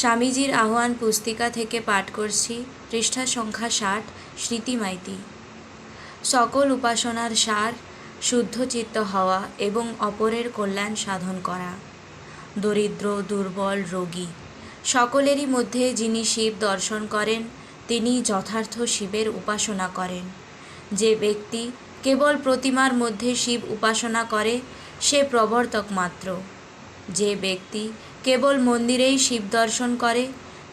স্বামীজির আহ্বান পুস্তিকা থেকে পাঠ করছি, পৃষ্ঠা সংখ্যা ষাট, স্মৃতি মাইতি। সকল উপাসনার সার, শুদ্ধ চিত্ত হওয়া এবং অপরের কল্যাণ সাধন করা। দরিদ্র, দুর্বল, রোগী, সকলেরই মধ্যে যিনি শিব দর্শন করেন, তিনি যথার্থ শিবের উপাসনা করেন। যে ব্যক্তি কেবল প্রতিমার মধ্যে শিব উপাসনা করে, সে প্রবর্তক মাত্র। যে ব্যক্তি কেবল মন্দিরেই শিব দর্শন করে,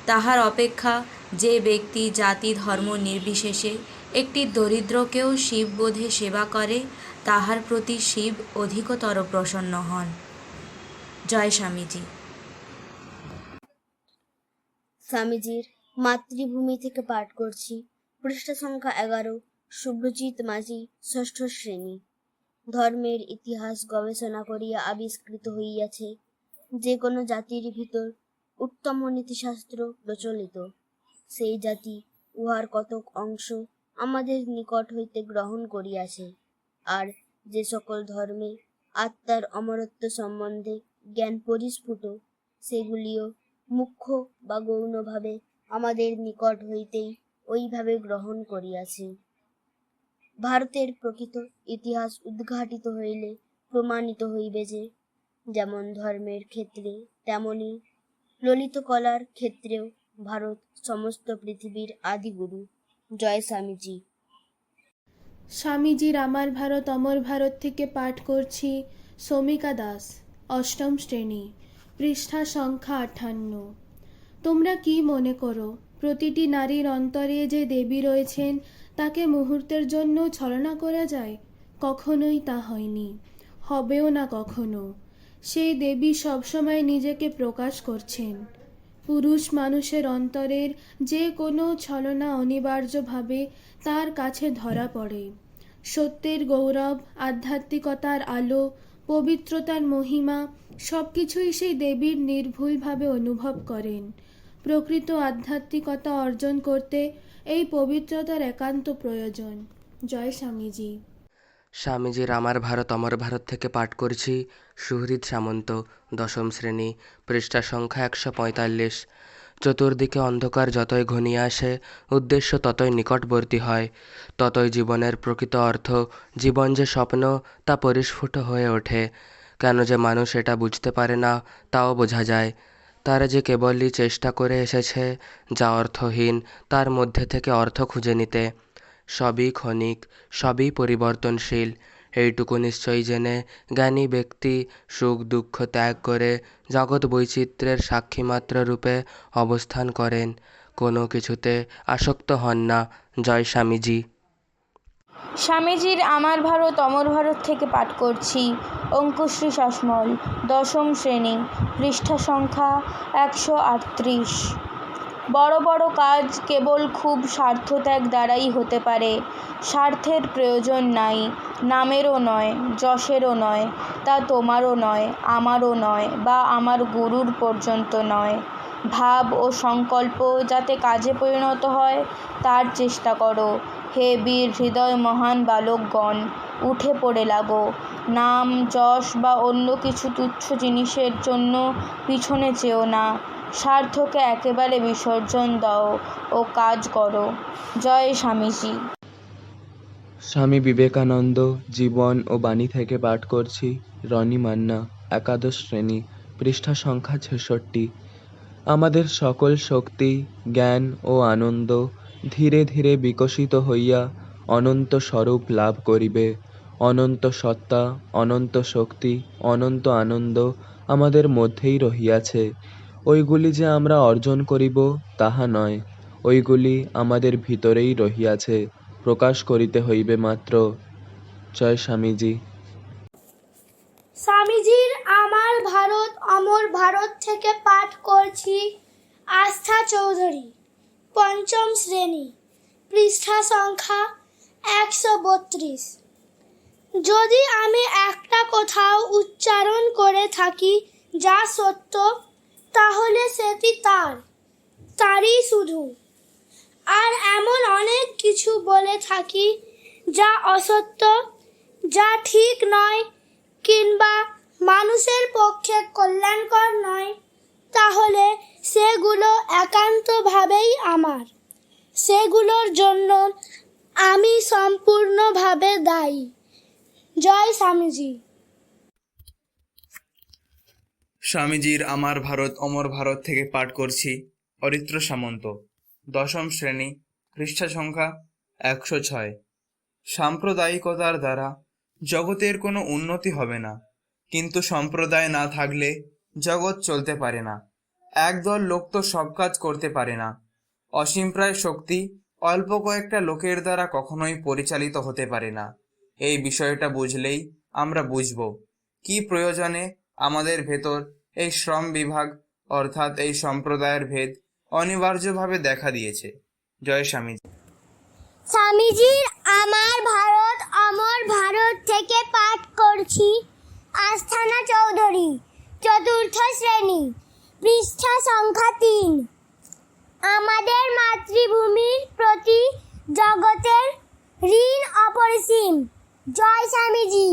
তাহার অপেক্ষা যে ব্যক্তি জাতি ধর্ম নির্বিশেষে একটি দরিদ্রকেও শিববোধে সেবা করে, তাহার প্রতি শিব অধিকতর প্রসন্ন হন। জয় স্বামীজি। স্বামীজির মাতৃভূমি থেকে পাঠ করছি। পৃষ্ঠা সংখ্যা এগারো শুভ্রজিৎ মাঝি, ষষ্ঠ শ্রেণি। ধর্মের ইতিহাস গবেষণা করিয়া আবিষ্কৃত হইয়াছে। যে কোনো জাতির ভিতর উত্তম নীতিশাস্ত্র প্রচলিত, সেই জাতি উহার কতক অংশ আমাদের নিকট হইতে গ্রহণ করিয়াছে। আর যে সকল ধর্মে আত্মার অমরত্ব সম্বন্ধে জ্ঞান পরিস্ফুট, সেগুলিও মুখ্য বা গৌণভাবে আমাদের নিকট হইতেই ওইভাবে গ্রহণ করিয়াছে। ভারতের প্রকৃত ইতিহাস উদ্ঘাটিত হইলে প্রমাণিত হইবে যে যেমন ধর্মের ক্ষেত্রে, তেমনি ললিত কলার ক্ষেত্রেও ভারত সমস্ত পৃথিবীর আদিগুরু জয় স্বামীজি। স্বামীজির আমার ভারত, অমর ভারত থেকে পাঠ করছি সমিকা দাস, অষ্টম শ্রেণি, পৃষ্ঠা সংখ্যা আঠান্ন। তোমরা কি মনে করো, প্রতিটি নারীর অন্তরে যে দেবী রয়েছেন, তাকে মুহূর্তের জন্য ছলনা করা যায়? কখনোই তা হয়নি। হবেও না কখনো। সেই দেবী সবসময় নিজেকে প্রকাশ করছেন। পুরুষ মানুষের অন্তরের যে কোনো ছলনা অনিবার্যভাবে তার কাছে ধরা পড়ে। সত্যের গৌরব, আধ্যাত্মিকতার আলো, পবিত্রতার মহিমা সব কিছুই সেই দেবীর নির্ভুলভাবে অনুভব করেন। প্রকৃত আধ্যাত্মিকতা অর্জন করতে এই পবিত্রতার একান্ত প্রয়োজন। জয় স্বামীজি। স্বামীজির আমার ভারত, অমর ভারত থেকে পাঠ করছি সুহৃদ সামন্ত, দশম শ্রেণি, পৃষ্ঠা সংখ্যা একশো পঁয়তাল্লিশ। চতুর্দিকে অন্ধকার যতই ঘনিয়ে আসে, উদ্দেশ্য ততই নিকটবর্তী হয়। ততই জীবনের প্রকৃত অর্থ, জীবন যে স্বপ্ন, তা পরিস্ফুট হয়ে ওঠে। কেন যে মানুষ এটা বুঝতে পারে না, তাও বোঝা যায়। তারা যে কেবলই চেষ্টা করে এসেছে, যা অর্থহীন, তার মধ্যে থেকে অর্থ খুঁজে নিতে। সবই ক্ষণিক, সবই পরিবর্তনশীল। এইটুকু নিশ্চয়ই জেনে জ্ঞানী ব্যক্তি সুখ দুঃখ ত্যাগ করে জগৎ বৈচিত্র্যের সাক্ষীমাত্র রূপে অবস্থান করেন। কোনো কিছুতে আসক্ত হন না। জয় স্বামীজি। স্বামীজির আমার ভারত, অমর ভারত থেকে পাঠ করছি। অঙ্কুশ্রী শাসমল, দশম শ্রেণি, পৃষ্ঠা সংখ্যা একশো আটত্রিশ। বড় বড় কাজ কেবল খুব স্বার্থত্যাগ দ্বারাই হতে পারে। স্বার্থের প্রয়োজন নাই, নামেরও নয়, যশেরও নয়, তা তোমারও নয়, আমারও নয়, বা আমার গুরুর পর্যন্ত নয়। ভাব ও সংকল্প যাতে কাজে পরিণত হয়, তার চেষ্টা করো। হে বীর হৃদয় মহান বালকগণ, উঠে পড়ে লাগো। নাম, যশ বা অন্য কিছু তুচ্ছ জিনিসের জন্য পিছনে চেও না। স্বার্থকে একেবারে বিসর্জন দাও ও কাজ করো। জয় স্বামীজি। স্বামী বিবেকানন্দ, জীবন ও বাণী থেকে পাঠ করছি, রনি মান্না, একাদশ শ্রেণি, পৃষ্ঠা সংখ্যা ছেষট্টি। আমাদের সকল শক্তি, জ্ঞান ও আনন্দ ধীরে ধীরে বিকশিত হইয়া অনন্ত স্বরূপ লাভ করিবে। অনন্ত সত্তা, অনন্ত শক্তি, অনন্ত আনন্দ আমাদের মধ্যেই রহিয়াছে। ওইগুলি যে আমরা অর্জন করিব, তাহা নয়। ওইগুলি আমাদের ভিতরেই রহিয়াছে, প্রকাশ করিতে হইবে মাত্র। জয় স্বামীজি। স্বামীজির আমার ভারত, অমর ভারত থেকে পাঠ করছি আস্থা চৌধুরী, পঞ্চম শ্রেণি, পৃষ্ঠা সংখ্যা একশো বত্রিশ। যদি আমি একটা কোথাও উচ্চারণ করে থাকি যা সত্য তাহলে সেটি তার, তারই শুধু। আর এমন অনেক কিছু বলে থাকি যা অসত্য, যা ঠিক নয় কিংবা মানুষের পক্ষে কল্যাণকর নয়। তাহলে সেগুলো একান্তভাবেই আমার। সেগুলোর জন্য আমি সম্পূর্ণভাবে দায়ী। জয় স্বামীজি। স্বামীজির আমার ভারত, অমর ভারত থেকে পাঠ করছি, অরিত্র সামন্ত, দশম শ্রেণি, পৃষ্ঠা সংখ্যা একশো ছয়। সাম্প্রদায়িকতার দ্বারা জগতের কোনো উন্নতি হবে না, কিন্তু সম্প্রদায় না থাকলে জগৎ চলতে পারে না, একদল লোক তো সব কাজ করতে পারে না। অসীম প্রায় শক্তি অল্প কয়েকটা লোকের দ্বারা কখনোই পরিচালিত হতে পারে না। এই বিষয়টা বুঝলেই আমরা বুঝব, কি প্রয়োজনে আমাদের ভেতর এই শ্রম বিভাগ, অর্থাৎ এই সম্প্রদায়ের ভেদ, অনিবার্যভাবে দেখা দিয়েছে। জয় স্বামীজি। স্বামীজির আমার ভারত, অমর ভারত থেকে পাঠ করছি। আস্থানা চৌধুরী, চতুর্থ শ্রেণি, পৃষ্ঠা সংখ্যা তিন। আমাদের মাতৃভূমির প্রতি জগতের ঋণ অপরিসীম। জয় স্বামীজি।